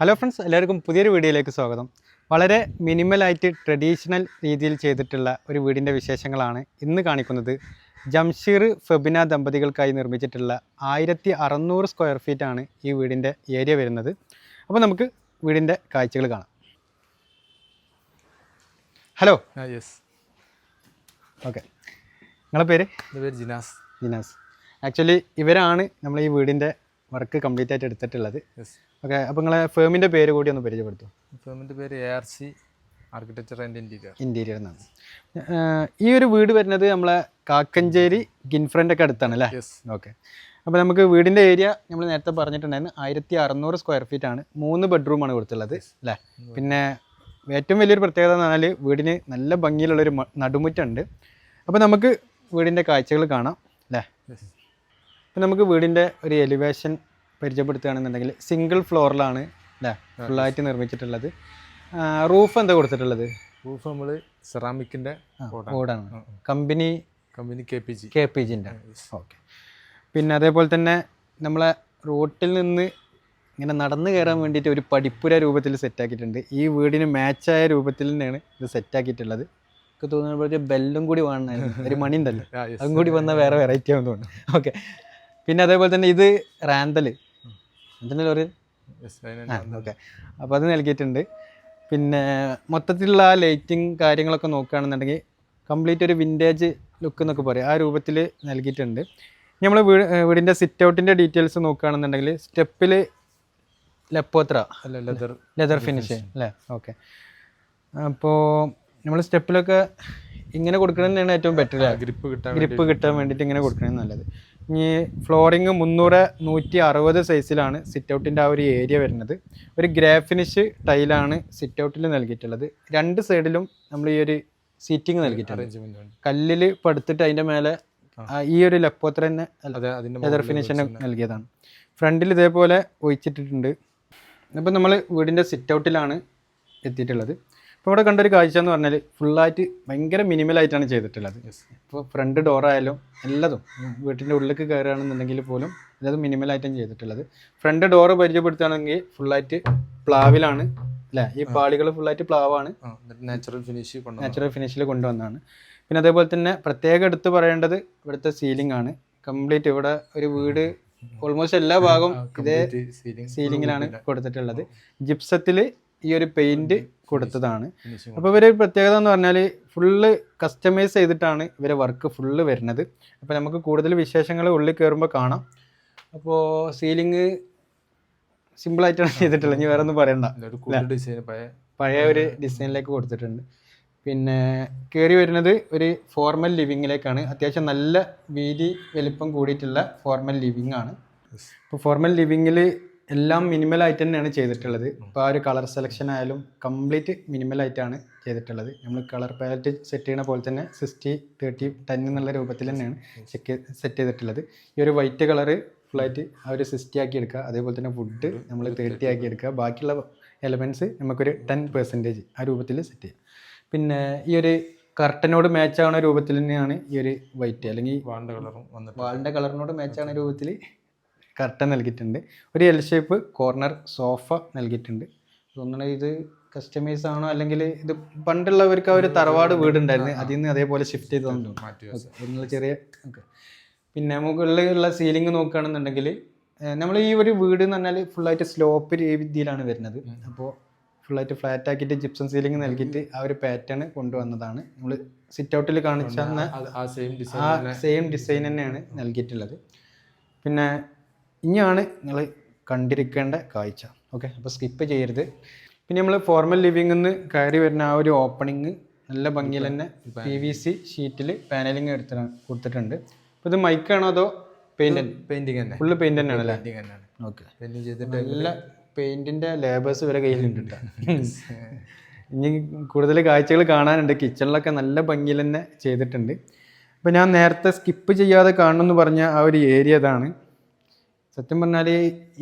Hello friends എല്ലാവർക്കും പുതിയൊരു വീഡിയോയിലേക്ക് സ്വാഗതം. വളരെ മിനിമലായിട്ട് ട്രഡീഷണൽ രീതിയിൽ ചെയ്തിട്ടുള്ള ഒരു വീടിന്റെ വിശേഷങ്ങളാണ് ഇന്ന് കാണിക്കുന്നത്. ജംഷീർ ഫെബിന ദമ്പതികൾക്കായി നിർമ്മിച്ചിട്ടുള്ള ആയിരത്തി അറുന്നൂറ് സ്ക്വയർ ഫീറ്റാണ് ഈ വീടിന്റെ ഏരിയ വരുന്നത്. അപ്പോൾ നമുക്ക് വീടിന്റെ കാഴ്ചകൾ കാണാം. ഹലോ യെസ് ഓക്കെ നിങ്ങളെ പേര്? എന്റെ പേര് ജിനാസ്. ജിനാസ്. ആക്ച്വലി ഇവരാണ് നമ്മൾ ഈ വീടിന്റെ വർക്ക് കംപ്ലീറ്റ് ആയിട്ട് എടുത്തിട്ടുള്ളത്. ഓക്കെ അപ്പോൾ നിങ്ങളെ ഫേമിന്റെ പേര് കൂടി ഒന്ന് പരിചയപ്പെടുത്തും. ഫേമിന്റെ പേര് A R C architecture and interior interior എന്നാണ്. ഈ ഒരു വീട് വരുന്നത് നമ്മളെ കാക്കഞ്ചേരി ഗിൻഫ്രണ്ട് ഒക്കെ അടുത്താണ് അല്ലേ? Yes okay. അപ്പോൾ നമുക്ക് വീടിന്റെ ഏരിയ നമ്മൾ നേരത്തെ പറഞ്ഞിട്ടുണ്ടായിരുന്നു ആയിരത്തി അറുന്നൂറ് സ്ക്വയർ ഫീറ്റ് ആണ്. മൂന്ന് ബെഡ്റൂമാണ് കൊടുത്തുള്ളത് അല്ലേ? പിന്നെ ഏറ്റവും വലിയൊരു പ്രത്യേകത എന്ന് പറഞ്ഞാൽ വീടിന് നല്ല ഭംഗിയിലുള്ളൊരു നടുമുറ്റുണ്ട് അപ്പോൾ നമുക്ക് വീടിന്റെ കാഴ്ചകൾ കാണാം അല്ലേ? അപ്പോൾ നമുക്ക് വീടിന്റെ ഒരു എലിവേഷൻ പരിചയപ്പെടുത്തുകയാണെന്നുണ്ടെങ്കിൽ സിംഗിൾ ഫ്ലോറിലാണ് അല്ലേ ഫുള്ളായിട്ട് നിർമ്മിച്ചിട്ടുള്ളത്. റൂഫ് എന്താ കൊടുത്തിട്ടുള്ളത്? റൂഫ് നമ്മൾ സെറാമിക്കിന്റെ ബോർഡാണ് company company K P G K P ജിന്റെ okay പിന്നെ അതേപോലെ തന്നെ നമ്മളെ റോട്ടിൽ നിന്ന് ഇങ്ങനെ നടന്നു കയറാൻ വേണ്ടിയിട്ട് ഒരു പടിപ്പുര രൂപത്തിൽ സെറ്റാക്കിയിട്ടുണ്ട് ഈ വീടിന് മാച്ചായ രൂപത്തിൽ തന്നെയാണ് ഇത് സെറ്റാക്കിയിട്ടുള്ളത് എനിക്ക് തോന്നുന്നത് ഒരു ബെല്ലും കൂടി വേണമെന്നായിരുന്നു ഒരു മണി ഉണ്ടല്ലോ. അതും കൂടി വന്നാൽ വേറെ വെറൈറ്റി ആവുന്നതുകൊണ്ട് തോന്നുന്നു. ഓക്കെ പിന്നെ അതേപോലെ തന്നെ ഇത് റാന്തൽ യെസ് ആ ഓക്കെ അപ്പോൾ അത് നൽകിയിട്ടുണ്ട്. പിന്നെ മൊത്തത്തിലുള്ള ആ ലൈറ്റിങ് കാര്യങ്ങളൊക്കെ നോക്കുകയാണെന്നുണ്ടെങ്കിൽ കംപ്ലീറ്റ് ഒരു വിന്റേജ് ലുക്ക് എന്നൊക്കെ പറയും. ആ രൂപത്തിൽ നൽകിയിട്ടുണ്ട്. നമ്മൾ വീട് വീടിന്റെ സിറ്റ് ഔട്ടിന്റെ ഡീറ്റെയിൽസ് നോക്കുകയാണെന്നുണ്ടെങ്കിൽ സ്റ്റെപ്പിൽ ലെപ്പോത്ര അല്ല ലെതർ ലെതർ ഫിനിഷ് അല്ലേ? ഓക്കെ അപ്പോൾ നമ്മൾ സ്റ്റെപ്പിലൊക്കെ ഇങ്ങനെ കൊടുക്കുന്നത് തന്നെയാണ് ഏറ്റവും ബെറ്റർ ഗ്രിപ്പ് കിട്ടാൻ ഗ്രിപ്പ് കിട്ടാൻ വേണ്ടിയിട്ട് ഇങ്ങനെ കൊടുക്കുന്നത് നല്ലത്. ഇനി ഫ്ലോറിങ് മുന്നൂറ് നൂറ്റി അറുപത് സൈസിലാണ് സിറ്റ് ഔട്ടിന്റെ ആ ഒരു ഏരിയ വരുന്നത്. ഒരു ഗ്രേ ഫിനിഷ് ടൈലാണ് സിറ്റ് ഔട്ടിൽ നൽകിയിട്ടുള്ളത്. രണ്ട് സൈഡിലും നമ്മൾ ഈ ഒരു സീറ്റിംഗ് നൽകിയിട്ടുണ്ട്. കല്ലിൽ പടുത്തിട്ട് അതിന്റെ മേലെ ഈ ഒരു ലപ്പോത്ര തന്നെ ലെതർ ഫിനിഷ് തന്നെ നൽകിയതാണ്. ഫ്രണ്ടിൽ ഇതേപോലെ ഒഴിച്ചിട്ടിട്ടുണ്ട്. അപ്പോൾ നമ്മൾ വീടിന്റെ സിറ്റ് ഔട്ടിലാണ് എത്തിയിട്ടുള്ളത്. ഇപ്പോൾ ഇവിടെ കണ്ടൊരു കാഴ്ച എന്ന് പറഞ്ഞാൽ ഫുള്ളായിട്ട് ഭയങ്കര മിനിമലായിട്ടാണ് ചെയ്തിട്ടുള്ളത്. ഇപ്പോൾ ഫ്രണ്ട് ഡോറായാലും എല്ലാതും വീട്ടിന്റെ ഉള്ളിലേക്ക് കയറുകയാണെന്നുണ്ടെങ്കിൽ പോലും ഇതത് മിനിമലായിട്ടാണ് ചെയ്തിട്ടുള്ളത്. ഫ്രണ്ട് ഡോറ് പരിചയപ്പെടുത്തുകയാണെങ്കിൽ ഫുള്ളായിട്ട് പ്ലാവിലാണ് അല്ലേ? ഈ പാളികൾ ഫുള്ളായിട്ട് പ്ലാവാണ്. നാച്ചുറൽ ഫിനിഷ് നാച്ചുറൽ ഫിനിഷിൽ കൊണ്ടുവന്നതാണ്. പിന്നെ അതേപോലെ തന്നെ പ്രത്യേകം എടുത്ത് പറയേണ്ടത് ഇവിടുത്തെ സീലിംഗ് ആണ്. കംപ്ലീറ്റ് ഇവിടെ ഒരു വീട് ഓൾമോസ്റ്റ് എല്ലാ ഭാഗവും ഇതേ സീലിംഗിലാണ് കൊടുത്തിട്ടുള്ളത്. ജിപ്സത്തിൽ ഈ ഒരു പെയിന്റ് കൊടുത്തതാണ്. അപ്പോൾ ഇവരെ പ്രത്യേകത എന്ന് പറഞ്ഞാൽ ഫുള്ള് കസ്റ്റമൈസ് ചെയ്തിട്ടാണ് ഇവരെ വർക്ക് ഫുള്ള് വരുന്നത്. അപ്പോൾ നമുക്ക് കൂടുതൽ വിശേഷങ്ങൾ ഉള്ളിൽ കയറുമ്പോൾ കാണാം. അപ്പോൾ സീലിംഗ് സിമ്പിളായിട്ടാണ് ചെയ്തിട്ടുള്ളത്. ഇനി വേറെ ഒന്നും പറയണ്ട. പഴയ ഒരു ഡിസൈനിലേക്ക് കൊടുത്തിട്ടുണ്ട്. പിന്നെ കയറി വരുന്നത് ഒരു ഫോർമൽ ലിവിങ്ങിലേക്കാണ് അത്യാവശ്യം നല്ല വീതി വലിപ്പം കൂടിയിട്ടുള്ള ഫോർമൽ ലിവിങ് ആണ്. ഇപ്പോൾ ഫോർമൽ ലിവിങ്ങിൽ എല്ലാം മിനിമൽ ആയിട്ട് തന്നെയാണ് ചെയ്തിട്ടുള്ളത്. ഇപ്പോൾ ആ ഒരു കളർ സെലക്ഷൻ ആയാലും കംപ്ലീറ്റ് മിനിമൽ ആയിട്ടാണ് ചെയ്തിട്ടുള്ളത്. നമ്മൾ കളർ പാലറ്റ് സെറ്റ് ചെയ്യുന്ന പോലെ തന്നെ സിക്സ്റ്റി തേർട്ടി ടെൻ എന്നുള്ള രൂപത്തിൽ തന്നെയാണ് ചെക്ക് സെറ്റ് ചെയ്തിട്ടുള്ളത്. ഈ ഒരു വൈറ്റ് കളറ് ഫുള്ളായിട്ട് ആ ഒരു സിക്സ്റ്റി ആക്കി എടുക്കുക അതേപോലെ തന്നെ ഫുഡ് നമ്മൾ തേർട്ടി ആക്കി എടുക്കുക ബാക്കിയുള്ള എലമെന്റ്സ് നമുക്കൊരു ടെൻ പെർസെന്റേജ് ആ രൂപത്തിൽ സെറ്റ് ചെയ്യാം. പിന്നെ ഈ ഒരു കർട്ടനോട് മാച്ച് ആവുന്ന രൂപത്തിൽ തന്നെയാണ് ഈ ഒരു വൈറ്റ് അല്ലെങ്കിൽ വാളിന്റെ കളറും വാളിന്റെ കളറിനോട് മാച്ച് ആവുന്ന രൂപത്തിൽ കർട്ടൻ നൽകിയിട്ടുണ്ട്. ഒരു എൽ ഷേപ്പ് കോർണർ സോഫ നൽകിയിട്ടുണ്ട്. തോന്നണ ഇത് കസ്റ്റമൈസ് ആണോ? അല്ലെങ്കിൽ ഇത് പണ്ടുള്ളവർക്ക് ആ ഒരു തറവാട് വീടുണ്ടായിരുന്നു. അതിൽ നിന്ന് അതേപോലെ ഷിഫ്റ്റ് ചെയ്ത് തന്നു എന്നുള്ള ചെറിയ ഓക്കെ. പിന്നെ മുകളിലുള്ള സീലിംഗ് നോക്കുകയാണെന്നുണ്ടെങ്കിൽ നമ്മൾ ഈ ഒരു വീട് എന്ന് പറഞ്ഞാൽ ഫുള്ളായിട്ട് സ്ലോപ്പ് രീതിയിലാണ് വരുന്നത്. അപ്പോൾ ഫുള്ളായിട്ട് ഫ്ലാറ്റ് ആക്കിയിട്ട് ജിപ്സം സീലിംഗ് നൽകിയിട്ട് ആ ഒരു പാറ്റേൺ കൊണ്ടുവന്നതാണ്. നമ്മൾ സിറ്റ് ഔട്ടിൽ കാണിച്ച ആ സെയിം ഡിസൈൻ തന്നെയാണ് നൽകിയിട്ടുള്ളത്. പിന്നെ ഇനിയാണ് നിങ്ങൾ കണ്ടിരിക്കേണ്ട കാഴ്ച. ഓക്കെ അപ്പോൾ സ്കിപ്പ് ചെയ്യരുത്. പിന്നെ നമ്മൾ ഫോർമൽ ലിവിംഗിൽ നിന്ന് കയറി വരുന്ന ആ ഒരു ഓപ്പണിങ് നല്ല ഭംഗിയിൽ തന്നെ പി വി സി ഷീറ്റിൽ പാനലിങ് എടുത്ത കൊടുത്തിട്ടുണ്ട്. അപ്പോൾ ഇത് മൈക്കാണോ അതോ പെയിന്റ് പെയിന്റിങ് തന്നെ. ഫുള്ള് പെയിന്റ് തന്നെയാണ് അല്ലേ പെയിന്റിങ് തന്നെയാണ്. ഓക്കെ പെയിന്റിങ് ചെയ്തിട്ട് നല്ല പെയിന്റിന്റെ ലേബേഴ്സ് വരെ കയ്യിലുണ്ട്. ഇനി കൂടുതൽ കാഴ്ചകൾ കാണാനുണ്ട്. കിച്ചണിലൊക്കെ നല്ല ഭംഗിയിൽ തന്നെ ചെയ്തിട്ടുണ്ട്. അപ്പോൾ ഞാൻ നേരത്തെ സ്കിപ്പ് ചെയ്യാതെ കാണണമെന്ന് പറഞ്ഞ ആ ഒരു ഏരിയ ഇതാണ്. സത്യം പറഞ്ഞാൽ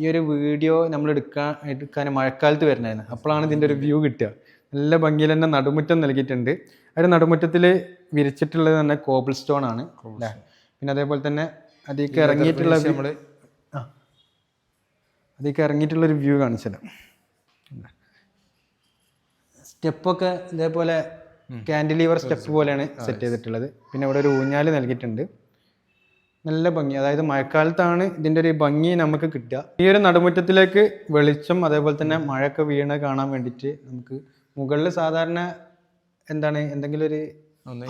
ഈ ഒരു വീഡിയോ നമ്മൾ എടുക്കാൻ എടുക്കാൻ മഴക്കാലത്ത് വരുന്നതായിരുന്നു അപ്പോഴാണ് ഇതിന്റെ ഒരു വ്യൂ കിട്ടുക. നല്ല ഭംഗിയിൽ തന്നെ നടുമുറ്റം നൽകിയിട്ടുണ്ട്. അതിന്റെ ഒരു നടുമുറ്റത്തിൽ വിരിച്ചിട്ടുള്ളത് തന്നെ കോബിൾ സ്റ്റോൺ ആണ് പിന്നെ അതേപോലെ തന്നെ അതിലേക്ക് ഇറങ്ങിയിട്ടുള്ള നമ്മൾ ആ. അതിലേക്ക് ഇറങ്ങിയിട്ടുള്ളൊരു വ്യൂ കാണിച്ചത് സ്റ്റെപ്പൊക്കെ ഇതേപോലെ കാൻഡിലീവർ സ്റ്റെപ്പ് പോലെയാണ് സെറ്റ് ചെയ്തിട്ടുള്ളത്. പിന്നെ ഇവിടെ ഒരു ഊഞ്ഞാൽ നൽകിയിട്ടുണ്ട്. നല്ല ഭംഗി. അതായത് മഴക്കാലത്താണ് ഇതിന്റെ ഒരു ഭംഗി നമുക്ക് കിട്ടുക. ഈ ഒരു നടുമുറ്റത്തിലേക്ക് വെളിച്ചം അതേപോലെ തന്നെ മഴയൊക്കെ വീണ് കാണാൻ വേണ്ടിയിട്ട് നമുക്ക് മുകളിൽ സാധാരണ എന്താണ് എന്തെങ്കിലും ഒരു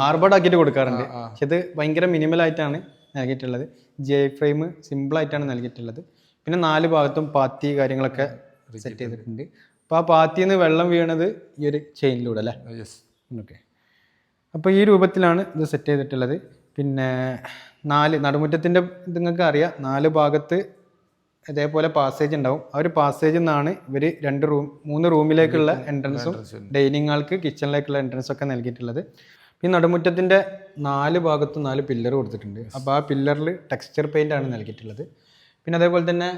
ആർബോർഡ് ആക്കിയിട്ട് കൊടുക്കാറുണ്ട്. പക്ഷെ ഇത് ഭയങ്കര മിനിമൽ ആയിട്ടാണ് നൽകിയിട്ടുള്ളത്. ജെ ഫ്രെയിം സിമ്പിൾ ആയിട്ടാണ് നൽകിയിട്ടുള്ളത്. പിന്നെ നാല് ഭാഗത്തും പാത്തി കാര്യങ്ങളൊക്കെ സെറ്റ് ചെയ്തിട്ടുണ്ട്. അപ്പോൾ ആ പാത്തിയിൽ നിന്ന് വെള്ളം വീണത് ഈ ഒരു ചെയിനിലൂടെ അല്ലേ? ഓക്കെ അപ്പോൾ ഈ രൂപത്തിലാണ് ഇത് സെറ്റ് ചെയ്തിട്ടുള്ളത്. പിന്നെ നാല് നടുമുറ്റത്തിന്റെ ഇത് നിങ്ങൾക്ക് അറിയാം നാല് ഭാഗത്ത് ഇതേപോലെ പാസേജ് ഉണ്ടാവും. ആ ഒരു പാസേജിൽ നിന്നാണ് ഇവർ രണ്ട് റൂം മൂന്ന് റൂമിലേക്കുള്ള എൻട്രൻസും ഡൈനിങ് ആൾക്ക് കിച്ചണിലേക്കുള്ള എൻട്രൻസ് ഒക്കെ നൽകിയിട്ടുള്ളത്. ഈ നടുമുറ്റത്തിന്റെ നാല് ഭാഗത്തും നാല് പില്ലർ കൊടുത്തിട്ടുണ്ട്. അപ്പോൾ ആ പില്ലറിൽ ടെക്സ്ചർ പെയിന്റ് ആണ് നൽകിയിട്ടുള്ളത്. പിന്നെ അതേപോലെ തന്നെ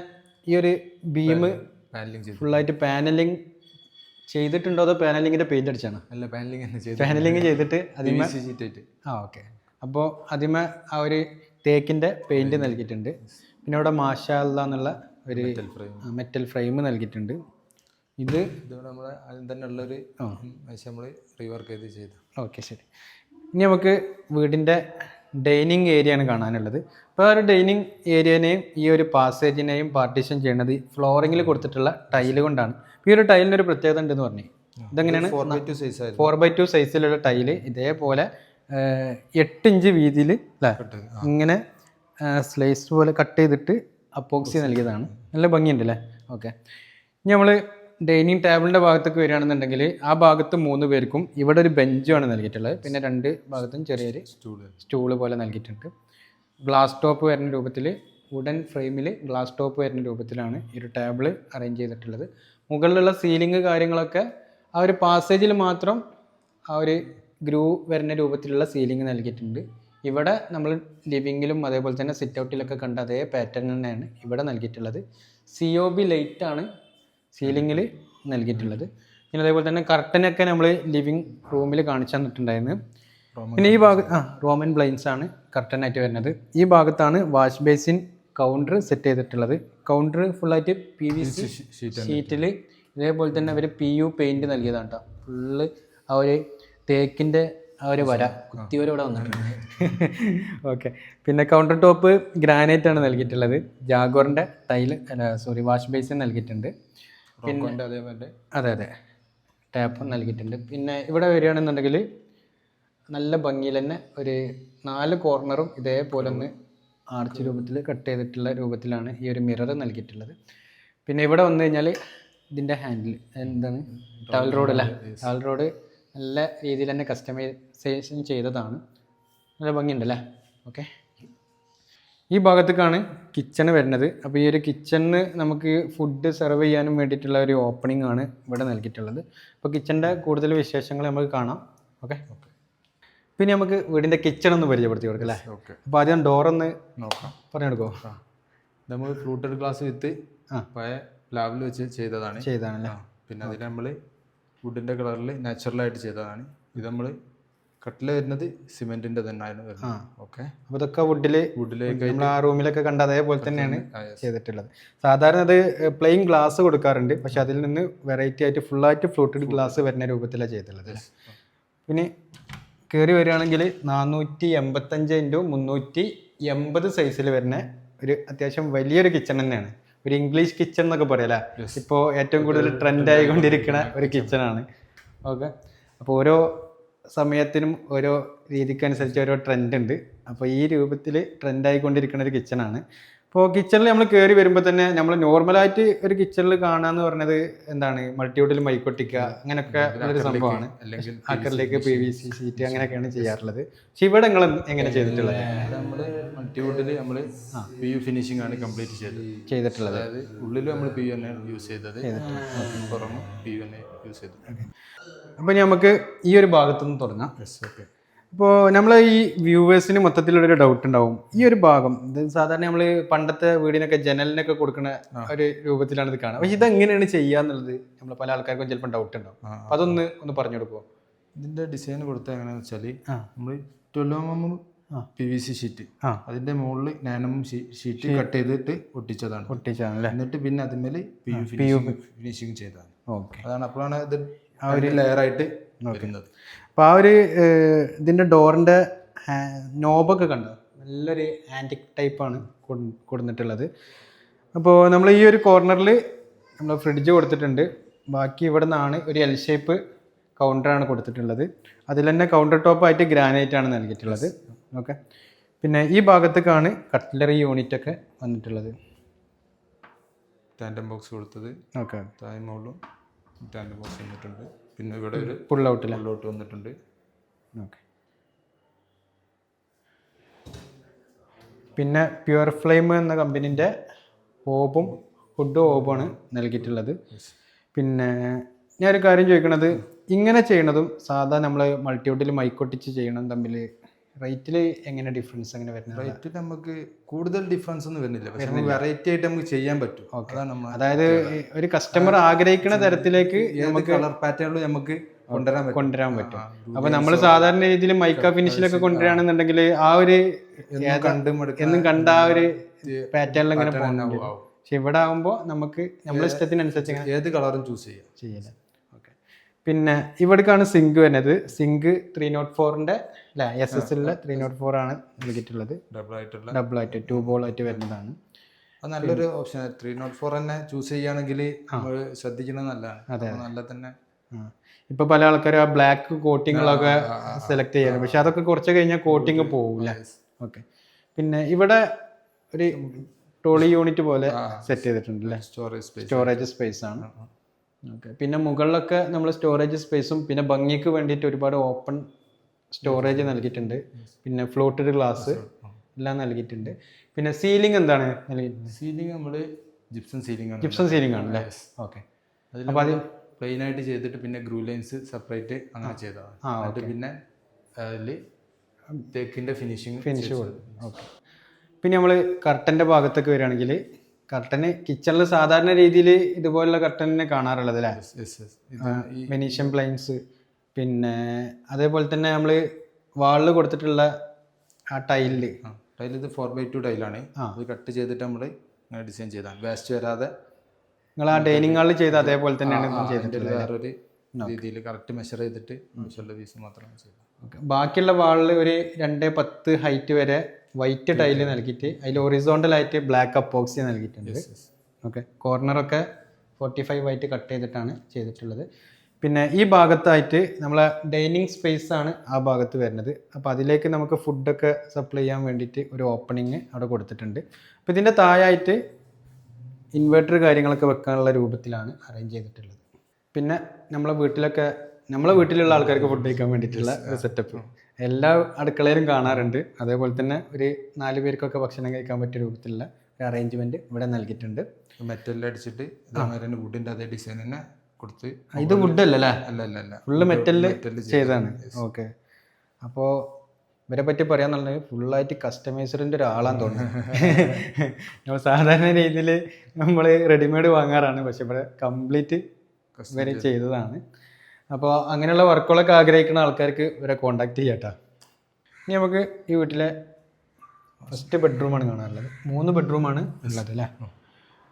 ഈ ഒരു ബീം ഫുള്ളായിട്ട് പാനലിങ് ചെയ്തിട്ടുണ്ടോ. അതോ പാനലിങ്ങിന്റെ പെയിന്റ് അടിച്ചാണ്? അല്ല പാനലിംഗ് തന്നെ പാനലിങ് ചെയ്തിട്ട് അതിന് ആ ഓക്കെ അപ്പോൾ ആദ്യമേ ആ ഒരു തേക്കിന്റെ പെയിന്റ് നൽകിയിട്ടുണ്ട്. പിന്നെ അവിടെ മാഷാല്ല എന്നുള്ള ഒരു മെറ്റൽ ഫ്രെയിം നൽകിയിട്ടുണ്ട്. ഇത് ഇതോടെ നമ്മുടെ അതിൽ തന്നെ ഉള്ളൊരു നമ്മൾ റീവർക്ക് ചെയ്ത് ചെയ്തു. ഓക്കെ ശരി. ഇനി നമുക്ക് വീടിന്റെ ഡൈനിങ് ഏരിയ ആണ് കാണാനുള്ളത്. അപ്പോൾ ആ ഒരു ഡൈനിങ് ഏരിയനെയും ഈ ഒരു പാസേജിനെയും പാർട്ടീഷൻ ചെയ്യുന്നത് ഫ്ലോറിങ്ങിൽ കൊടുത്തിട്ടുള്ള ടൈൽ കൊണ്ടാണ്. ഈ ഒരു ടൈലിനൊരു പ്രത്യേകത ഉണ്ടെന്ന് പറഞ്ഞു. ഇതെങ്ങനെയാണ്? ഫോർ ബൈ ടു സൈസ് ആയിരുന്നു. ഫോർ ബൈ ടു സൈസിലുള്ള ടൈൽ ഇതേപോലെ എട്ട് ഇഞ്ച് വീതിയിൽ അല്ലേ ഇങ്ങനെ സ്ലൈസ് പോലെ കട്ട് ചെയ്തിട്ട് അപ്പോക്സി നൽകിയതാണ്. നല്ല ഭംഗിയുണ്ട് അല്ലേ ഓക്കെ. ഇനി നമ്മൾ ഡൈനിങ് ടേബിളിന്റെ ഭാഗത്തേക്ക് വരികയാണെന്നുണ്ടെങ്കിൽ ആ ഭാഗത്ത് മൂന്ന് പേർക്കും ഇവിടെ ഒരു ബെഞ്ചുമാണ് നൽകിയിട്ടുള്ളത്. പിന്നെ രണ്ട് ഭാഗത്തും ചെറിയൊരു സ്റ്റൂൾ സ്റ്റൂൾ പോലെ നൽകിയിട്ടുണ്ട്. ഗ്ലാസ് ടോപ്പ് വരുന്ന രൂപത്തിൽ വുഡൻ ഫ്രെയിമിൽ ഗ്ലാസ് ടോപ്പ് വരുന്ന രൂപത്തിലാണ് ഈ ഒരു ടേബിൾ അറേഞ്ച് ചെയ്തിട്ടുള്ളത്. മുകളിലുള്ള സീലിംഗ് കാര്യങ്ങളൊക്കെ ആ ഒരു പാസേജിൽ മാത്രം ആ ഒരു ഗ്രൂ വരുന്ന രൂപത്തിലുള്ള സീലിംഗ് നൽകിയിട്ടുണ്ട്. ഇവിടെ നമ്മൾ ലിവിങ്ങിലും അതേപോലെ തന്നെ സിറ്റ് ഔട്ടിലൊക്കെ കണ്ട അതേ പാറ്റേൺ തന്നെയാണ് ഇവിടെ നൽകിയിട്ടുള്ളത്. സി ഒ ബി ലൈറ്റാണ് സീലിങ്ങിൽ നൽകിയിട്ടുള്ളത്. പിന്നെ അതേപോലെ തന്നെ കർട്ടനൊക്കെ നമ്മൾ ലിവിങ് റൂമിൽ കാണിച്ചു തന്നിട്ടുണ്ടായിരുന്നു. പിന്നെ ഈ ഭാഗം ആ റോമൻ ബ്ലൈൻസ് ആണ് കർട്ടനായിട്ട് വരുന്നത്. ഈ ഭാഗത്താണ് വാഷ് ബേസിൻ കൗണ്ടർ സെറ്റ് ചെയ്തിട്ടുള്ളത്. കൗണ്ടർ ഫുള്ളായിട്ട് പി വി സി ഷീറ്റിൽ ഇതേപോലെ തന്നെ അവർ പി യു പെയിന്റ് നൽകിയതാണ് കേട്ടോ ഫുള്ള് ആ ഒരു തേക്കിന്റെ ആ ഒരു വര കുത്തിയോര ഇവിടെ വന്നിട്ടുണ്ട്. ഓക്കെ. പിന്നെ കൗണ്ടർ ടോപ്പ് ഗ്രാനൈറ്റ് ആണ് നൽകിയിട്ടുള്ളത്. ജാഗോറിന്റെ ടൈൽ അല്ല സോറി വാഷ് ബേസിൻ നൽകിയിട്ടുണ്ട്. പിന്നെ അതേപോലെ. അതെ അതെ. ടാപ്പ് നൽകിയിട്ടുണ്ട്. പിന്നെ ഇവിടെ വരികയാണെന്നുണ്ടെങ്കിൽ നല്ല ഭംഗിയിൽ തന്നെ ഒരു നാല് കോർണറും ഇതേപോലെ ഒന്ന് ആർച്ച് രൂപത്തിൽ കട്ട് ചെയ്തിട്ടുള്ള രൂപത്തിലാണ് ഈ ഒരു മിറർ നൽകിയിട്ടുള്ളത്. പിന്നെ ഇവിടെ വന്നു കഴിഞ്ഞാൽ ഇതിന്റെ ഹാൻഡിൽ എന്താണ്? ടവൽ റോഡ് അല്ലേ? ടവൽ റോഡ് നല്ല രീതിയിൽ തന്നെ കസ്റ്റമൈസേഷൻ ചെയ്തതാണ്. നല്ല ഭംഗിയുണ്ടല്ലേ? ഓക്കെ ഈ ഭാഗത്തേക്കാണ് കിച്ചണ് വരുന്നത്. അപ്പോൾ ഈ ഒരു കിച്ചണിന് നമുക്ക് ഫുഡ് സെർവ് ചെയ്യാനും വേണ്ടിയിട്ടുള്ള ഒരു ഓപ്പണിംഗ് ആണ് ഇവിടെ നൽകിയിട്ടുള്ളത്. അപ്പോൾ കിച്ചണിന്റെ കൂടുതൽ വിശേഷങ്ങൾ നമുക്ക് കാണാം. ഓക്കെ പിന്നെ നമുക്ക് വീടിന്റെ കിച്ചൺ ഒന്ന് പരിചയപ്പെടുത്തി കൊടുക്കാം അല്ലേ? ഓക്കെ അപ്പോൾ ആദ്യം ഡോറൊന്ന് നോക്കാം. പറഞ്ഞെടുക്കോ നമ്മൾ ഫ്ലൂട്ടഡ് ഗ്ലാസ് വിത്ത് ആ. പഴയ ലാബിൽ വെച്ച് ചെയ്തതാണ്. ചെയ്തതാണല്ലേ പിന്നെ അതിന് നമ്മൾ വുഡിന്റെ കളറിൽ നാച്ചുറലായിട്ട് ചെയ്തതാണ്. ഇത് നമ്മൾ കട്ടിൽ വരുന്നത് സിമെന്റിന്റെ തന്നെയാണ് വരുന്നത്. ഓക്കെ അപ്പോൾ ഇതൊക്കെ വുഡിൽ വുഡിലേക്ക് നമ്മൾ ആ റൂമിലൊക്കെ കണ്ട അതേപോലെ തന്നെയാണ് ചെയ്തിട്ടുള്ളത്. സാധാരണ അത് പ്ലെയിൻ ഗ്ലാസ് കൊടുക്കാറുണ്ട്. പക്ഷെ അതിൽ നിന്ന് വെറൈറ്റി ആയിട്ട് ഫുൾ ആയിട്ട് ഫ്ലൂട്ടഡ് ഗ്ലാസ് വരുന്ന രൂപത്തിലാണ് ചെയ്തിട്ടുള്ളത്. പിന്നെ കയറി വരികയാണെങ്കിൽ നാനൂറ്റി എൺപത്തഞ്ച് ഇന്റു മുന്നൂറ്റി എൺപത് സൈസിൽ വരുന്ന ഒരു അത്യാവശ്യം വലിയൊരു കിച്ചൺ തന്നെയാണ്. ഒരു ഇംഗ്ലീഷ് കിച്ചൺ എന്നൊക്കെ പറയാം അല്ലേ? ഇപ്പോൾ ഏറ്റവും കൂടുതൽ ട്രെൻഡ് ആയിക്കൊണ്ടിരിക്കുന്ന ഒരു കിച്ചൺ ആണ്. ഓക്കെ അപ്പോൾ ഓരോ സമയത്തിനും ഓരോ രീതിക്കനുസരിച്ച് ഓരോ ട്രെൻഡ് ഉണ്ട്. അപ്പോൾ ഈ രൂപത്തിൽ ട്രെൻഡ് ആയിക്കൊണ്ടിരിക്കുന്ന ഒരു കിച്ചണാണ് ഇപ്പോൾ കിച്ചണിൽ നമ്മൾ കയറി വരുമ്പോൾ തന്നെ നമ്മൾ നോർമലായിട്ട് ഒരു കിച്ചണിൽ കാണാന്ന് പറഞ്ഞത് എന്താണ്? മൾട്ടിവുഡിൽ മൈക്കൊട്ടിക്ക അങ്ങനെയൊക്കെ ഒരു സംഭവമാണ്. അല്ലെങ്കിൽ ആക്കറിലേക്ക് പി വി സി സീറ്റ് അങ്ങനെയൊക്കെയാണ് ചെയ്യാറുള്ളത്. പക്ഷെ ഇവിടെ നിങ്ങൾ എങ്ങനെ ചെയ്തിട്ടുള്ളത്? നമ്മൾ മൾട്ടിവുഡിൽ നമ്മൾ പി യു ഫിനിഷിംഗ് ആണ് കംപ്ലീറ്റ് ചെയ്തത്. ചെയ്തിട്ടുള്ളത്. അതായത് ഉള്ളിൽ നമ്മൾ പി യു തന്നെ യൂസ് ചെയ്തത്. പുറമെ പി യു തന്നെ യൂസ് ചെയ്തു. അപ്പോൾ നമുക്ക് ഈ ഒരു ഭാഗത്തുനിന്ന് തുടങ്ങാം. ഓക്കെ ഇപ്പോൾ നമ്മൾ ഈ വ്യൂവേഴ്സിന് മൊത്തത്തിലുള്ളൊരു ഡൗട്ട് ഉണ്ടാവും. ഈ ഒരു ഭാഗം ഇത് സാധാരണ നമ്മൾ പണ്ടത്തെ വീടിനൊക്കെ ജനലിനൊക്കെ കൊടുക്കുന്ന ഒരു രൂപത്തിലാണ് ഇത് കാണുക. പക്ഷെ ഇതെങ്ങനെയാണ് ചെയ്യാന്നുള്ളത് നമ്മൾ പല ആൾക്കാർക്കും ചിലപ്പോൾ ഡൗട്ട് ഉണ്ടാവും. അപ്പം അതൊന്ന് ഒന്ന് പറഞ്ഞു കൊടുക്കുമോ ഇതിന്റെ ഡിസൈൻ കൊടുത്തത് എങ്ങനെയാണെന്ന് വെച്ചാൽ നമ്മൾ twelve M M P V C sheet. അതിന്റെ മുകളിൽ നാനം ഷീറ്റ് കട്ട് ചെയ്തിട്ട് ഒട്ടിച്ചതാണ്. ഒട്ടിച്ചതാണ് എന്നിട്ട് പിന്നെ അതിന്മേൽ പി യു ഫിനിഷിംഗ് ചെയ്തതാണ്. ഓക്കെ അതാണ് അപ്പോഴാണ് ഇത് ആ ഒരു ലെയറായിട്ട് വരുന്നത്. അപ്പോൾ ആ ഒരു ഇതിന്റെ ഡോറിന്റെ നോബൊക്കെ കണ്ടോ? നല്ലൊരു ആന്റിക് ടൈപ്പാണ് കൊടുത്തിട്ടുള്ളത് അപ്പോൾ നമ്മൾ ഈ ഒരു കോർണറിൽ നമ്മൾ ഫ്രിഡ്ജ് കൊടുത്തിട്ടുണ്ട്. ബാക്കി ഇവിടെ നിന്നാണ് ഒരു എൽ ഷേപ്പ് കൗണ്ടറാണ് കൊടുത്തിട്ടുള്ളത്. അതിൽ തന്നെ കൗണ്ടർ ടോപ്പായിട്ട് ഗ്രാനൈറ്റ് ആണ് നൽകിയിട്ടുള്ളത്. ഓക്കെ. പിന്നെ ഈ ഭാഗത്തേക്കാണ് കട്ട്ലറി യൂണിറ്റ് ഒക്കെ വന്നിട്ടുള്ളത്. ടാൻഡം ബോക്സ് കൊടുത്തത്. ഓക്കെ. താഴെ മുകളിലും ടാൻഡം ബോക്സ് വന്നിട്ടുണ്ട്. പിന്നെ ഇവിടെ ഒരു ഫുൾ ഔട്ടിൽ ഔട്ട് വന്നിട്ടുണ്ട്. ഓക്കെ പിന്നെ പ്യുർ ഫ്ലെയിം എന്ന കമ്പനീന്റെ ഓബും ഫുഡ് ഓബാണ് നൽകിയിട്ടുള്ളത്. പിന്നെ ഞാനൊരു കാര്യം ചോദിക്കണത് ഇങ്ങനെ ചെയ്യണതും സാധാ നമ്മൾ മൾട്ടിവുഡിൽ മൈക്കൊട്ടിച്ച് ചെയ്യണതും തമ്മിൽ റേറ്റിൽ എങ്ങനെ ഡിഫറൻസ് എങ്ങനെ വരുന്നത്? റേറ്റിൽ നമുക്ക് കൂടുതൽ ഡിഫറൻസ് ഒന്നും വരുന്നില്ല. പക്ഷേ വെറൈറ്റി ആയിട്ട് നമുക്ക് ചെയ്യാൻ പറ്റും. അതായത് ഒരു കസ്റ്റമർ ആഗ്രഹിക്കുന്ന തരത്തിലേക്ക് നമുക്ക് കളർ പാറ്റേണിൽ നമുക്ക് കൊണ്ടുവരാൻ പറ്റും. കൊണ്ടുവരാൻ പറ്റും. അപ്പൊ നമ്മൾ സാധാരണ രീതിയിൽ മൈക്ക ഫിനിഷിലൊക്കെ കൊണ്ടുവരികയാണെന്നുണ്ടെങ്കിൽ ആ. ഒരു എന്നും കണ്ടും ആ ഒരു പാറ്റേണിൽ അങ്ങനെ പോകുന്നുണ്ട്. പക്ഷെ ഇവിടെ ആകുമ്പോൾ നമുക്ക് നമ്മുടെ ഇഷ്ടത്തിനനുസരിച്ച് ഏത് കളറും ചൂസ് ചെയ്യാം. ചെയ്യാം. ഓക്കെ പിന്നെ ഇവിടേക്കാണ് സിങ്ക് വരുന്നത്. സിങ്ക് ത്രീ നോട്ട് ഫോറിന്റെ അല്ല? എസ് എസ് എല്ലിൽ ത്രീ നോട്ട് ഫോർ ആണ് നൽകിയിട്ടുള്ളത് ഡബിൾ ആയിട്ടുള്ള? ഡബിൾ ആയിട്ട് ടൂ ബോൾ ആയിട്ട് വരുന്നതാണ്. അത് നല്ലൊരു ഓപ്ഷൻ ത്രീ നോട്ട് ഫോർ തന്നെ ചൂസ് ചെയ്യുകയാണെങ്കിൽ നമ്മൾ ശ്രദ്ധിക്കുന്നത് നല്ലതാണ്. അതെ നല്ല തന്നെ. ഇപ്പൊ പല ആൾക്കാരും ആ ബ്ലാക്ക് കോട്ടിങ്ങുകളൊക്കെ സെലക്ട് ചെയ്യാറ് പക്ഷെ അതൊക്കെ കുറച്ച് കഴിഞ്ഞാൽ കോട്ടിങ് പോകില്ല ഓക്കെ പിന്നെ ഇവിടെ ഒരു ട്രോളി യൂണിറ്റ് പോലെ സെറ്റ് ചെയ്തിട്ടുണ്ട് അല്ലേ? സ്റ്റോറേജ് സ്പേസ് സ്റ്റോറേജ് സ്പേസ് ആണ്. ഓക്കെ പിന്നെ മുകളിലൊക്കെ നമ്മൾ സ്റ്റോറേജ് സ്പേസും പിന്നെ ഭംഗിക്ക് വേണ്ടിയിട്ട് ഒരുപാട് ഓപ്പൺ സ്റ്റോറേജ് നൽകിയിട്ടുണ്ട്. പിന്നെ ഫ്ലോട്ടഡ് ഗ്ലാസ് എല്ലാം നൽകിയിട്ടുണ്ട്. പിന്നെ സീലിംഗ് എന്താണ് നൽകിയിട്ടുണ്ട് സീലിംഗ് നമ്മൾ ജിപ്സം സീലിംഗ് ആണ് ജിപ്സം സീലിംഗ് ആണ് അല്ലേ? ഓക്കെ അതിൽ പ്ലെയിൻ ആയിട്ട് ചെയ്തിട്ട് പിന്നെ ഗ്രൂ ലൈൻസ് സെപ്പറേറ്റ് അങ്ങനെ ചെയ്തതാണ്. ആ, എന്നിട്ട് പിന്നെ അതിൽ തേക്കിന്റെ ഫിനിഷിങ് ഫിനിഷ് ഓക്കെ പിന്നെ നമ്മൾ കർട്ടന്റെ ഭാഗത്തൊക്കെ വരികയാണെങ്കിൽ കർട്ടന് കിച്ചണിൽ സാധാരണ രീതിയിൽ ഇതുപോലുള്ള കർട്ടനെ കാണാറുള്ളത് അല്ലേ? യെസ് വെനീഷ്യൻ പ്ലൈൻസ് പിന്നെ അതേപോലെ തന്നെ നമ്മൾ വാളിൽ കൊടുത്തിട്ടുള്ള ആ ടൈലിൽ ടൈൽ ഇത് ഫോർ ബൈ ടു ടൈലാണ്. അത് കട്ട് ചെയ്തിട്ട് നമ്മൾ ഡിസൈൻ ചെയ്താണ്. വേസ്റ്റ് വരാതെ നിങ്ങൾ ആ ഡൈനിങ് ഹാളിൽ ചെയ്ത അതേപോലെ തന്നെയാണ് ചെയ്തിട്ടുള്ളത്. വേറൊരു രീതിയിൽ കറക്റ്റ് മെഷർ ചെയ്തിട്ട് ആവശ്യമുള്ള പീസ് മാത്രമാണ് ഓക്കെ. ബാക്കിയുള്ള വാളിൽ ഒരു രണ്ട് പത്ത് ഹൈറ്റ് വരെ വൈറ്റ് ടൈൽ നൽകിയിട്ട് അതിൽ ഒറിസോണ്ടൽ ആയിട്ട് ബ്ലാക്ക് അപ്പോക്സി നൽകിയിട്ടുണ്ട്. ഓക്കെ. കോർണറൊക്കെ ഫോർട്ടി ഫൈവ് ആയിട്ട് കട്ട് ചെയ്തിട്ടാണ് ചെയ്തിട്ടുള്ളത്. പിന്നെ ഈ ഭാഗത്തായിട്ട് നമ്മളെ ഡൈനിങ് സ്പേസ് ആണ് ആ ഭാഗത്ത് വരുന്നത്. അപ്പോൾ അതിലേക്ക് നമുക്ക് ഫുഡൊക്കെ സപ്ലൈ ചെയ്യാൻ വേണ്ടിയിട്ട് ഒരു ഓപ്പണിങ് അവിടെ കൊടുത്തിട്ടുണ്ട്. അപ്പോൾ ഇതിന്റെ താഴായിട്ട് ഇൻവേർട്ടർ കാര്യങ്ങളൊക്കെ വെക്കാനുള്ള രൂപത്തിലാണ് അറേഞ്ച് ചെയ്തിട്ടുള്ളത്. പിന്നെ നമ്മളെ വീട്ടിലൊക്കെ നമ്മളെ വീട്ടിലുള്ള ആൾക്കാർക്ക് ഫുഡ് കഴിക്കാൻ വേണ്ടിയിട്ടുള്ള സെറ്റപ്പ് എല്ലാ അടുക്കളയിലും കാണാറുണ്ട്. അതേപോലെ തന്നെ ഒരു നാല് പേർക്കൊക്കെ ഭക്ഷണം കഴിക്കാൻ പറ്റിയ രൂപത്തിലുള്ള ഒരു അറേഞ്ച്മെന്റ് ഇവിടെ നൽകിയിട്ടുണ്ട്. മെറ്റലിൽ അടിച്ചിട്ട് വുഡിന്റെ അതേ ഡിസൈൻ തന്നെ കൊടുത്ത് ഇത് വുഡ് അല്ലല്ലേ? അല്ല അല്ല അല്ല. ഫുള്ള് മെറ്റലിൽ ചെയ്താണ് ചെയ്തതാണ്. ഓക്കെ അപ്പോ ഇവരെ പറ്റി പറയാന്നുള്ളത് ഫുള്ളായിട്ട് കസ്റ്റമൈസറിന്റെ ഒരാളാന്ന് തോന്നുന്നു. നമ്മൾ സാധാരണ രീതിയിൽ നമ്മൾ റെഡിമെയ്ഡ് വാങ്ങാറാണ്. പക്ഷെ ഇവിടെ കംപ്ലീറ്റ് ഇവരെ ചെയ്തതാണ്. അപ്പോൾ അങ്ങനെയുള്ള വർക്കുകളൊക്കെ ആഗ്രഹിക്കുന്ന ആൾക്കാർക്ക് ഇവരെ കോണ്ടാക്ട് ചെയ്യാട്ടോ. ഇനി നമുക്ക് ഈ വീട്ടിലെ ഫസ്റ്റ് ബെഡ്റൂമാണ് കാണാറുള്ളത് മൂന്ന് ബെഡ്റൂമാണ് ഉള്ളത് അല്ലേ?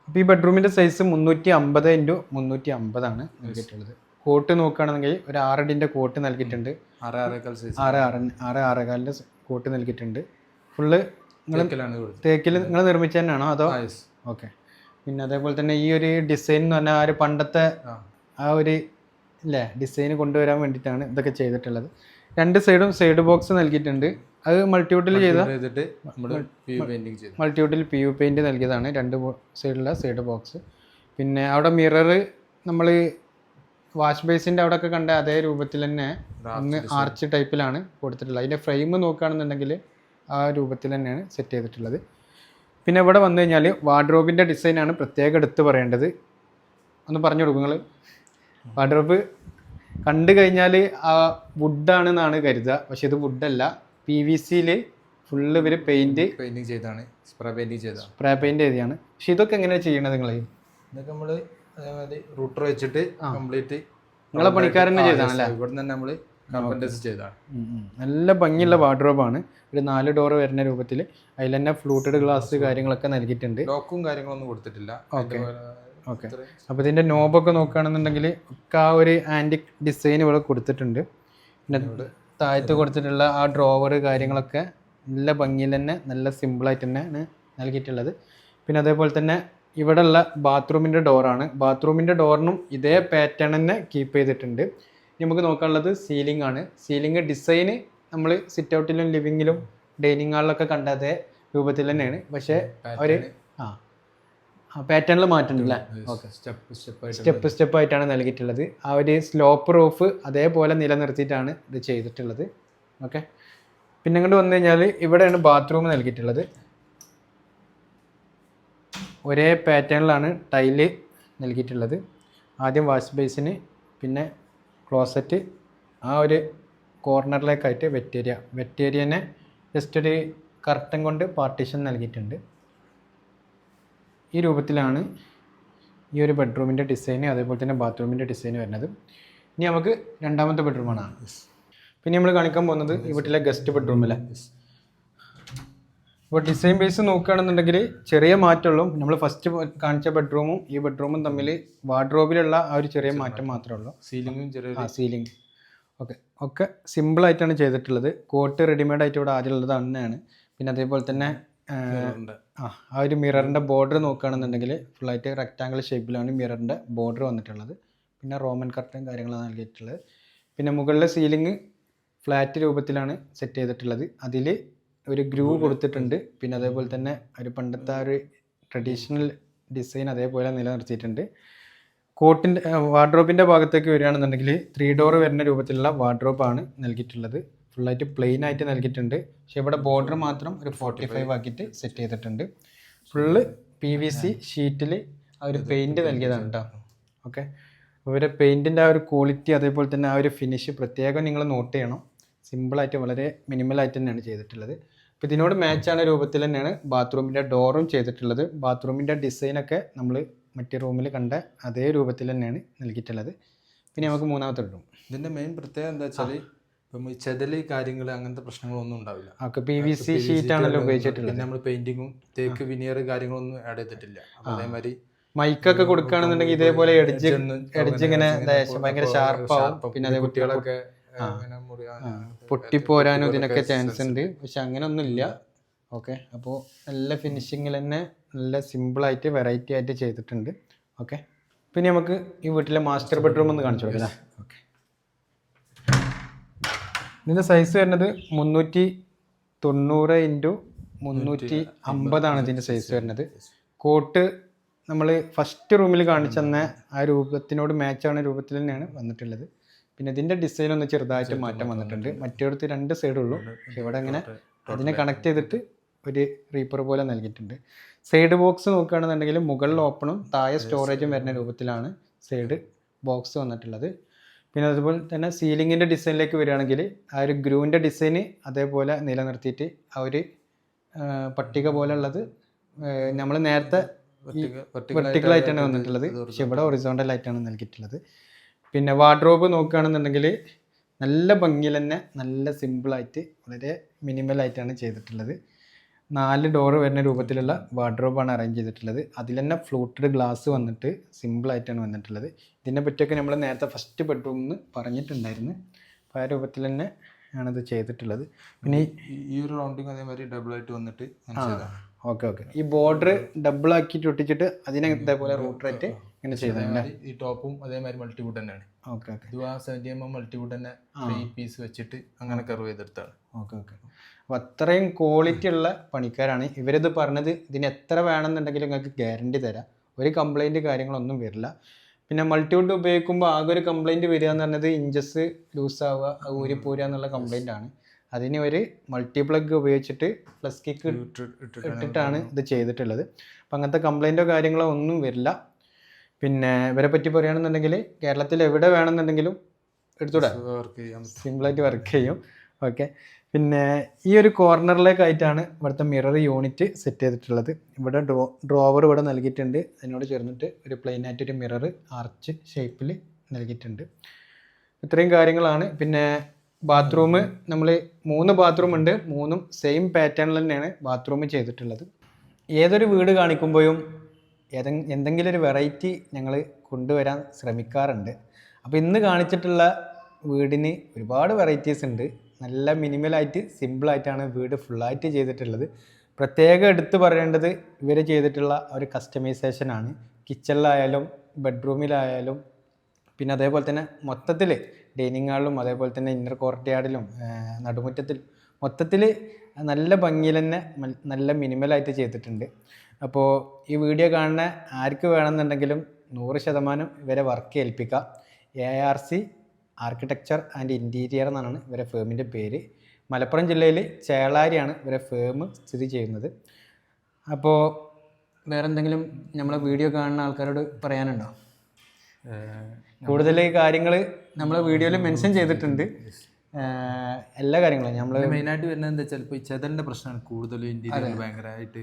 അപ്പോൾ ഈ ബെഡ്റൂമിന്റെ സൈസ് മുന്നൂറ്റി അമ്പത് ഇന്റു മുന്നൂറ്റി അമ്പതാണ് നൽകിയിട്ടുള്ളത്. കോട്ട് നോക്കുകയാണെങ്കിൽ ഒരു ആറടിന്റെ കോട്ട് നൽകിയിട്ടുണ്ട്. ആറ് ആറേക്കാൾ സൈസ് ആറ് ആറ് ആറ് ആറേകാലിന്റെ കോട്ട് നൽകിയിട്ടുണ്ട്. ഫുള്ള് നിങ്ങൾ തേക്കിൽ നിങ്ങൾ നിർമ്മിച്ച തന്നെയാണോ അതോ. ഓക്കെ പിന്നെ അതേപോലെ തന്നെ ഈ ഒരു ഡിസൈൻ എന്ന് പറഞ്ഞാൽ ആ ഒരു പണ്ടത്തെ ആ. ആ ഒരു ഇല്ലേ ഡിസൈൻ കൊണ്ടുവരാൻ വേണ്ടിയിട്ടാണ് ഇതൊക്കെ ചെയ്തിട്ടുള്ളത്. രണ്ട് സൈഡും സൈഡ് ബോക്സ് നൽകിയിട്ടുണ്ട്. അത് മൾട്ടിവുഡിൽ ചെയ്ത? ചെയ്തിട്ട് നമ്മൾ പെയിന്റിങ് ചെയ്തു. മൾട്ടിവുഡിൽ പി യു പെയിന്റ് നൽകിയതാണ്. രണ്ട് സൈഡിലെ സൈഡ് ബോക്സ് പിന്നെ അവിടെ മിറർ നമ്മൾ വാഷ് ബേസിന്റെ അവിടെ ഒക്കെ കണ്ട അതേ രൂപത്തിൽ തന്നെ ഒന്ന് ആർച്ച് ടൈപ്പിലാണ് കൊടുത്തിട്ടുള്ളത്. അതിന്റെ ഫ്രെയിം നോക്കുകയാണെന്നുണ്ടെങ്കിൽ ആ രൂപത്തിൽ തന്നെയാണ് സെറ്റ് ചെയ്തിട്ടുള്ളത്. പിന്നെ ഇവിടെ വന്നു കഴിഞ്ഞാൽ വാർഡ്രോബിന്റെ ഡിസൈനാണ് പ്രത്യേകം എടുത്ത് പറയേണ്ടത്. ഒന്ന് പറഞ്ഞു കൊടുക്കും നിങ്ങൾ വാർഡ്രോബ് കണ്ടു കഴിഞ്ഞാൽ ആ വുഡാണെന്നാണ് കരുതുക. പക്ഷേ ഇത് വുഡല്ല പി വി സിയിൽ ഫുള്ള് ഇവർ പെയിന്റ് പെയിന്റിങ് ചെയ്താണ്. സ്പ്രേ പെയിന്റിങ് ചെയ്തതാണ് സ്പ്രേ പെയിന്റ് ചെയ്തതാണ്. പക്ഷെ ഇതൊക്കെ എങ്ങനെയാണ് ചെയ്യണത് നിങ്ങൾ ഇതൊക്കെ നമ്മൾ അതേമാതിരി റൂട്ടർ വെച്ചിട്ട് കംപ്ലീറ്റ് നിങ്ങളെ പണിക്കാരനെ ചെയ്താണല്ലേ ഇവിടെ തന്നെ നമ്മൾ ചെയ്തതാണ്. നല്ല ഭംഗിയുള്ള വാർഡ്രോബാണ് ഒരു നാല് ഡോർ വരുന്ന രൂപത്തിൽ അതിൽ തന്നെ ഫ്ലൂട്ടഡ് ഗ്ലാസ് കാര്യങ്ങളൊക്കെ നൽകിയിട്ടുണ്ട്. ലോക്കും കാര്യങ്ങളൊന്നും കൊടുത്തിട്ടില്ല. ഓക്കെ ഓക്കെ അപ്പോൾ ഇതിന്റെ നോബൊക്കെ നോക്കുകയാണെന്നുണ്ടെങ്കിൽ ഒക്കെ ആ ഒരു ആന്റിക് ഡിസൈൻ ഇവിടെ കൊടുത്തിട്ടുണ്ട്. പിന്നെ താഴത്ത് കൊടുത്തിട്ടുള്ള ആ ഡ്രോവർ കാര്യങ്ങളൊക്കെ നല്ല ഭംഗിയിൽ തന്നെ നല്ല സിമ്പിളായിട്ട് തന്നെയാണ് നൽകിയിട്ടുള്ളത്. പിന്നെ അതേപോലെ തന്നെ ഇവിടെയുള്ള ബാത്റൂമിന്റെ ഡോറാണ് ബാത്റൂമിന്റെ ഡോറിനും ഇതേ പാറ്റേൺ തന്നെ കീപ്പ് ചെയ്തിട്ടുണ്ട്. നമുക്ക് നോക്കാനുള്ളത് സീലിംഗ് ആണ്. സീലിംഗ് ഡിസൈന് നമ്മൾ സിറ്റ് ഔട്ടിലും ലിവിങ്ങിലും ഡൈനിങ് ഹാളിലൊക്കെ കണ്ട അതേ രൂപത്തിൽ തന്നെയാണ്. പക്ഷേ ആ പാറ്റേണിൽ മാറ്റുന്നില്ല സ്റ്റെപ്പ് സ്റ്റെപ്പ് സ്റ്റെപ്പ് സ്റ്റെപ്പ് ആയിട്ടാണ് നൽകിയിട്ടുള്ളത്. ആ ഒരു സ്ലോപ്പ് റൂഫ് അതേപോലെ നിലനിർത്തിയിട്ടാണ് ഇത് ചെയ്തിട്ടുള്ളത്. ഓക്കെ പിന്നെ ഇങ്ങോട്ട് വന്നു കഴിഞ്ഞാൽ ഇവിടെയാണ് ബാത്റൂം നൽകിയിട്ടുള്ളത്. ഒരേ പാറ്റേണിലാണ് ടൈൽ നൽകിയിട്ടുള്ളത്. ആദ്യം വാഷ് ബേസിന് പിന്നെ ക്ലോസറ്റ് ആ ഒരു കോർണറിലേക്കായിട്ട് വെറ്റേരിയ. വെറ്റേരിയനെ ജസ്റ്റ് ഒരു കർട്ടൻ കൊണ്ട് പാർട്ടീഷൻ നൽകിയിട്ടുണ്ട്. ഈ രൂപത്തിലാണ് ഈ ഒരു ബെഡ്റൂമിന്റെ ഡിസൈന് അതേപോലെ തന്നെ ബാത്റൂമിന്റെ ഡിസൈന് വരുന്നത്. ഇനി നമുക്ക് രണ്ടാമത്തെ ബെഡ്റൂമാണ് പിന്നെ നമ്മൾ കാണിക്കാൻ പോകുന്നത് ഈ വീട്ടിലെ ഗസ്റ്റ് ബെഡ്റൂമിലെ ഇപ്പോൾ ഡിസൈൻ ബേസ് നോക്കുകയാണെന്നുണ്ടെങ്കിൽ ചെറിയ മാറ്റമുള്ളൂ. നമ്മൾ ഫസ്റ്റ് കാണിച്ച ബെഡ്റൂമും ഈ ബെഡ്റൂമും തമ്മിൽ വാർഡ്രോബിലുള്ള ആ ഒരു ചെറിയ മാറ്റം മാത്രമേ ഉള്ളൂ. സീലിംഗും ചെറിയ സീലിംഗ് ഓക്കെ ഒക്കെ സിമ്പിളായിട്ടാണ് ചെയ്തിട്ടുള്ളത്. കോട്ട് റെഡിമെയ്ഡ് ആയിട്ട് ഇവിടെ ആദ്യം ഉള്ളത് തന്നെയാണ് പിന്നെ അതേപോലെ തന്നെ ആ, ആ ഒരു മിററിന്റെ ബോർഡർ നോക്കുകയാണെന്നുണ്ടെങ്കിൽ ഫുള്ളായിട്ട് റെക്റ്റാങ്കിൾ ഷേപ്പിലാണ് മിററിന്റെ ബോർഡർ വന്നിട്ടുള്ളത്. പിന്നെ റോമൻ കർട്ടൻ കാര്യങ്ങളാണ് നൽകിയിട്ടുള്ളത്. പിന്നെ മുകളിലെ സീലിംഗ് ഫ്ലാറ്റ് രൂപത്തിലാണ് സെറ്റ് ചെയ്തിട്ടുള്ളത്. അതിൽ ഒരു ഗ്രൂ കൊടുത്തിട്ടുണ്ട്. പിന്നെ അതേപോലെ തന്നെ ഒരു പണ്ടത്തെ ഒരു ട്രഡീഷണൽ ഡിസൈൻ അതേപോലെ നിലനിർത്തിയിട്ടുണ്ട്. കോട്ടിന്റെ വാർഡ്രോബിന്റെ ഭാഗത്തേക്ക് വരികയാണെന്നുണ്ടെങ്കിൽ ത്രീ ഡോർ വരുന്ന രൂപത്തിലുള്ള വാർഡ്രോബാണ് നൽകിയിട്ടുള്ളത്. ഫുള്ളായിട്ട് പ്ലെയിൻ ആയിട്ട് നൽകിയിട്ടുണ്ട്. പക്ഷേ ഇവിടെ ബോർഡർ മാത്രം ഒരു ഫോർട്ടി ഫൈവ് ആക്കിയിട്ട് സെറ്റ് ചെയ്തിട്ടുണ്ട്. ഫുള്ള് പി വി സി ഷീറ്റിൽ ആ ഒരു പെയിന്റ് നൽകിയതാണ് കേട്ടോ ഓക്കെ ഇവരെ പെയിന്റിന്റെ ആ ഒരു ക്വാളിറ്റി അതേപോലെ തന്നെ ആ ഒരു ഫിനിഷ് പ്രത്യേകം നിങ്ങൾ നോട്ട് ചെയ്യണം. സിമ്പിളായിട്ട് വളരെ മിനിമലായിട്ട് തന്നെയാണ് ചെയ്തിട്ടുള്ളത്. അപ്പോൾ ഇതിനോട് മാച്ചാണ് രൂപത്തിൽ തന്നെയാണ് ബാത്റൂമിന്റെ ഡോറും ചെയ്തിട്ടുള്ളത്. ബാത്റൂമിന്റെ ഡിസൈനൊക്കെ നമ്മൾ മറ്റേ റൂമിൽ കണ്ട അതേ രൂപത്തിൽ തന്നെയാണ് നൽകിയിട്ടുള്ളത്. പിന്നെ നമുക്ക് മൂന്നാമത്തെ റൂം ഇതിന്റെ മെയിൻ പ്രത്യേകത എന്താ വെച്ചാൽ ഇപ്പം ചെതൽ കാര്യങ്ങൾ അങ്ങനത്തെ പ്രശ്നങ്ങളൊന്നും ഉണ്ടാവില്ല. പി വി സി ഷീറ്റാണല്ലോ ഉപയോഗിച്ചിട്ടുള്ളത്. പിന്നെ നമ്മൾ പെയിന്റിങ്ങും തേക്ക് വിനിയർ കാര്യങ്ങളൊന്നും ആഡ് ചെയ്തിട്ടില്ല. അതേമാതിരി മൈക്കൊക്കെ കൊടുക്കുകയാണെന്നുണ്ടെങ്കിൽ ഇതേപോലെ എഡ്ജ് എഡ്ജ് ഇങ്ങനെ ഭയങ്കര ഷാർപ്പാവും പിന്നെ അതേ കുട്ടികളൊക്കെ പൊട്ടിപ്പോരാനും ഇതിനൊക്കെ ചാൻസ് ഉണ്ട്. പക്ഷെ അങ്ങനെ ഒന്നുമില്ല ഓക്കെ. അപ്പോൾ നല്ല ഫിനിഷിങ്ങിൽ തന്നെ നല്ല സിമ്പിളായിട്ട് വെറൈറ്റി ആയിട്ട് ചെയ്തിട്ടുണ്ട്. ഓക്കെ. പിന്നെ നമുക്ക് ഈ വീട്ടിലെ മാസ്റ്റർ ബെഡ്റൂം ഒന്ന് കാണിച്ചു കൊടുക്കാം. ഓക്കെ. ഇതിന്റെ സൈസ് വരുന്നത് മുന്നൂറ്റി തൊണ്ണൂറ് ഇന്റു മുന്നൂറ്റി അമ്പതാണ് ഇതിന്റെ സൈസ് വരുന്നത്. കോട്ട് നമ്മൾ ഫസ്റ്റ് റൂമിൽ കാണിച്ചെന്ന ആ രൂപത്തിനോട് മാച്ചാണ് രൂപത്തിൽ തന്നെയാണ് വന്നിട്ടുള്ളത്. പിന്നെ ഇതിന്റെ ഡിസൈൻ ഒന്ന് ചെറുതായിട്ട് മാറ്റം വന്നിട്ടുണ്ട്. മറ്റേടത്ത് രണ്ട് സൈഡുള്ളൂ പക്ഷെ ഇവിടെ അങ്ങനെ അതിനെ കണക്ട് ചെയ്തിട്ട് ഒരു റീപ്പർ പോലെ നൽകിയിട്ടുണ്ട്. സൈഡ് ബോക്സ് നോക്കുകയാണെന്നുണ്ടെങ്കിൽ മുകളിൽ ഓപ്പണും താഴെ സ്റ്റോറേജും വരുന്ന രൂപത്തിലാണ് സൈഡ് ബോക്സ് വന്നിട്ടുള്ളത്. പിന്നെ അതുപോലെ തന്നെ സീലിങ്ങിന്റെ ഡിസൈനിലേക്ക് വരികയാണെങ്കിൽ ആ ഒരു ഗ്രൂവിന്റെ ഡിസൈന് അതേപോലെ നിലനിർത്തിയിട്ട് ആ ഒരു പട്ടിക പോലെ ഉള്ളത് നമ്മൾ നേരത്തെ വെർട്ടിക്കൽ ആയിട്ടാണ് വന്നിട്ടുള്ളത്. പക്ഷെ ഇവിടെ ഒറിസോണ്ടൽ ആയിട്ടാണ് നൽകിയിട്ടുള്ളത്. പിന്നെ വാർഡ്രോബ് നോക്കുകയാണെന്നുണ്ടെങ്കിൽ നല്ല ഭംഗിയിൽ തന്നെ നല്ല സിമ്പിളായിട്ട് വളരെ മിനിമൽ ആയിട്ടാണ് ചെയ്തിട്ടുള്ളത്. നാല് ഡോറ് വരുന്ന രൂപത്തിലുള്ള വാർഡ്രോബാണ് അറേഞ്ച് ചെയ്തിട്ടുള്ളത്. അതിൽ തന്നെ ഫ്ലൂട്ടഡ് ഗ്ലാസ് വന്നിട്ട് സിമ്പിളായിട്ടാണ് വന്നിട്ടുള്ളത്. ഇതിനെ പറ്റിയൊക്കെ നമ്മൾ നേരത്തെ ഫസ്റ്റ് ബെഡ്റൂമിൽ പറഞ്ഞിട്ടുണ്ടായിരുന്നു. അപ്പോൾ ആ രൂപത്തിൽ തന്നെ ആണിത് ചെയ്തിട്ടുള്ളത്. പിന്നെ ഈ ഒരു റൗണ്ടിങ് അതേമാതിരി ഡബിൾ ആയിട്ട് വന്നിട്ട്. ഓക്കെ ഓക്കെ ഈ ബോർഡർ ഡബിൾ ആക്കിയിട്ട് ഒട്ടിച്ചിട്ട് അതിനെ ഇതേപോലെ റൂട്ടറേറ്റ് ഇങ്ങനെ ചെയ്തത് അതേമാതിരി ഈ ടോപ്പും അതേമാതിരി മൾട്ടി മൾട്ടിവുഡ് തന്നെയാണ്. ഓക്കെ ഓക്കെ ഇത് ആ സെവന്റി എം എം മൾട്ടിവുഡ് തന്നെ ത്രീ പീസ് വെച്ചിട്ട് അങ്ങനെ കർവ് ചെയ്തെടുത്താണ്. ഓക്കെ ഓക്കെ അപ്പോൾ അത്രയും ക്വാളിറ്റി ഉള്ള പണിക്കാരാണ്. ഇവരിത് പറഞ്ഞത് ഇതിന് എത്ര വേണമെന്നുണ്ടെങ്കിലും നിങ്ങൾക്ക് ഗ്യാരണ്ടി തരാം. ഒരു കംപ്ലൈന്റ് കാര്യങ്ങളൊന്നും വരില്ല. പിന്നെ മൾട്ടിവുഡ് ഉപയോഗിക്കുമ്പോൾ ആകെ ഒരു കംപ്ലൈന്റ് വരിക എന്ന് പറഞ്ഞത് ഇഞ്ചസ് ലൂസ് ആവുക അത് ഊരിപ്പോരുക എന്നുള്ള കംപ്ലൈന്റ് ആണ്. അതിന് ഒരു മൾട്ടി പ്ലഗ് ഉപയോഗിച്ചിട്ട് പ്ലസ് കിക്ക് ഇട്ട്- ഇട്ടിട്ടാണ് ഇത് ചെയ്തിട്ടുള്ളത്. അപ്പം അങ്ങനത്തെ കംപ്ലൈന്റോ കാര്യങ്ങളോ ഒന്നും വരില്ല. പിന്നെ ഇവരെ പറ്റി പറയുകയാണെന്നുണ്ടെങ്കിൽ കേരളത്തിൽ എവിടെ വേണമെന്നുണ്ടെങ്കിലും എടുത്തൂടെ വർക്ക് ആയിട്ട് പറ്റും. സിമ്പിളായിട്ട് വർക്ക് ചെയ്യും. ഓക്കെ പിന്നെ ഈ ഒരു കോർണറിലേക്കായിട്ടാണ് ഇവിടുത്തെ മിറർ യൂണിറ്റ് സെറ്റ് ചെയ്തിട്ടുള്ളത്. ഇവിടെ ഡ്രോ ഡ്രോവർ ഇവിടെ നൽകിയിട്ടുണ്ട്. അതിനോട് ചേർന്നിട്ട് ഒരു പ്ലെയിൻ ആയിട്ടൊരു മിറർ ആർച്ച് ഷേപ്പിൽ നൽകിയിട്ടുണ്ട്. ഇത്രയും കാര്യങ്ങളാണ്. പിന്നെ ബാത്റൂം നമ്മൾ മൂന്ന് ബാത്റൂം ഉണ്ട്. മൂന്നും സെയിം പാറ്റേണിൽ തന്നെയാണ് ബാത്റൂം ചെയ്തിട്ടുള്ളത്. ഏതൊരു വീട് കാണിക്കുമ്പോഴും ഏതെ എന്തെങ്കിലും ഒരു വെറൈറ്റി ഞങ്ങൾ കൊണ്ടുവരാൻ ശ്രമിക്കാറുണ്ട്. അപ്പോൾ ഇന്ന് കാണിച്ചിട്ടുള്ള വീടിന് ഒരുപാട് വെറൈറ്റീസ് ഉണ്ട്. നല്ല മിനിമലായിട്ട് സിമ്പിളായിട്ടാണ് വീട് ഫുള്ളായിട്ട് ചെയ്തിട്ടുള്ളത്. പ്രത്യേകം എടുത്തു പറയേണ്ടത് ഇവർ ചെയ്തിട്ടുള്ള ഒരു കസ്റ്റമൈസേഷനാണ് കിച്ചണിലായാലും ബെഡ്റൂമിലായാലും പിന്നെ അതേപോലെ തന്നെ മൊത്തത്തിൽ ഡൈനിങ് ഹാളിലും അതേപോലെ തന്നെ ഇന്നർ കോർട്ട് യാർഡിലും നടുമുറ്റത്തിലും മൊത്തത്തിൽ നല്ല ഭംഗിയിൽ തന്നെ നല്ല മിനിമലായിട്ട് ചെയ്തിട്ടുണ്ട്. അപ്പോൾ ഈ വീഡിയോ കാണുന്ന ആർക്ക് വേണമെന്നുണ്ടെങ്കിലും നൂറ് ശതമാനം ഇവരെ work ഏൽപ്പിക്കാം. A R C architecture and interior എന്നാണ് ഇവരെ ഫേമിന്റെ പേര്. മലപ്പുറം ജില്ലയിൽ ചേളാരിയാണ് ഇവരെ ഫേം സ്ഥിതി ചെയ്യുന്നത്. അപ്പോൾ വേറെ എന്തെങ്കിലും നമ്മളെ വീഡിയോ കാണുന്ന ആൾക്കാരോട് പറയാനുണ്ടോ? കൂടുതൽ കാര്യങ്ങൾ നമ്മൾ വീഡിയോയിൽ മെൻഷൻ ചെയ്തിട്ടുണ്ട്. എല്ലാ കാര്യങ്ങളും നമ്മൾ മെയിനായിട്ട് വരുന്നത് എന്താ വെച്ചാൽ ഇപ്പോൾ ചെതലിന്റെ പ്രശ്നമാണ് കൂടുതലും ഇന്ത്യയിൽ ഭയങ്കരമായിട്ട്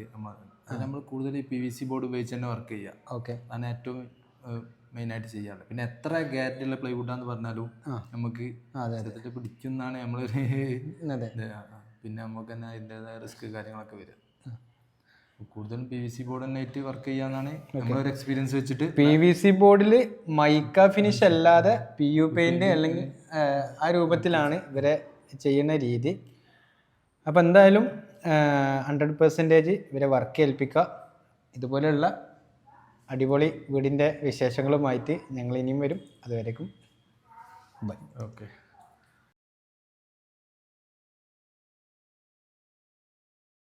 നമ്മൾ കൂടുതൽ പി വി സി ബോർഡ് ഉപയോഗിച്ച് തന്നെ വർക്ക് ചെയ്യുക. ഓക്കെ അതാണ് ഏറ്റവും മെയിനായിട്ട് ചെയ്യാറുള്ളത്. പിന്നെ എത്ര ഗ്യാരണ്ടി ഉള്ള പ്ലൈവുഡാന്ന് പറഞ്ഞാലും നമുക്ക് ചെറുതിട്ട് പിടിക്കുന്നാണ് നമ്മളൊരു. പിന്നെ നമുക്ക് തന്നെ അതിന്റെതായ റിസ്ക് കാര്യങ്ങളൊക്കെ വരും. കൂടുതലും പി വി സി ബോർഡ് തന്നെ ആയിട്ട് വർക്ക് ചെയ്യാന്നാണ് നമ്മളൊരു എക്സ്പീരിയൻസ് വെച്ചിട്ട് പി വി സി ബോർഡിൽ മൈക്ക ഫിനിഷ് അല്ലാതെ പി യു പെയിന്റ് അല്ലെങ്കിൽ ആ രൂപത്തിലാണ് ഇവരെ ചെയ്യുന്ന രീതി. അപ്പം എന്തായാലും ഹൺഡ്രഡ് പെർസെന്റേജ് ഇവരെ വർക്ക് ഏൽപ്പിക്കുക. ഇതുപോലെയുള്ള അടിപൊളി വീടിന്റെ വിശേഷങ്ങളുമായിട്ട് ഞങ്ങൾ ഇനിയും വരും. അതുവരേക്കും ബൈ. ഓക്കെ.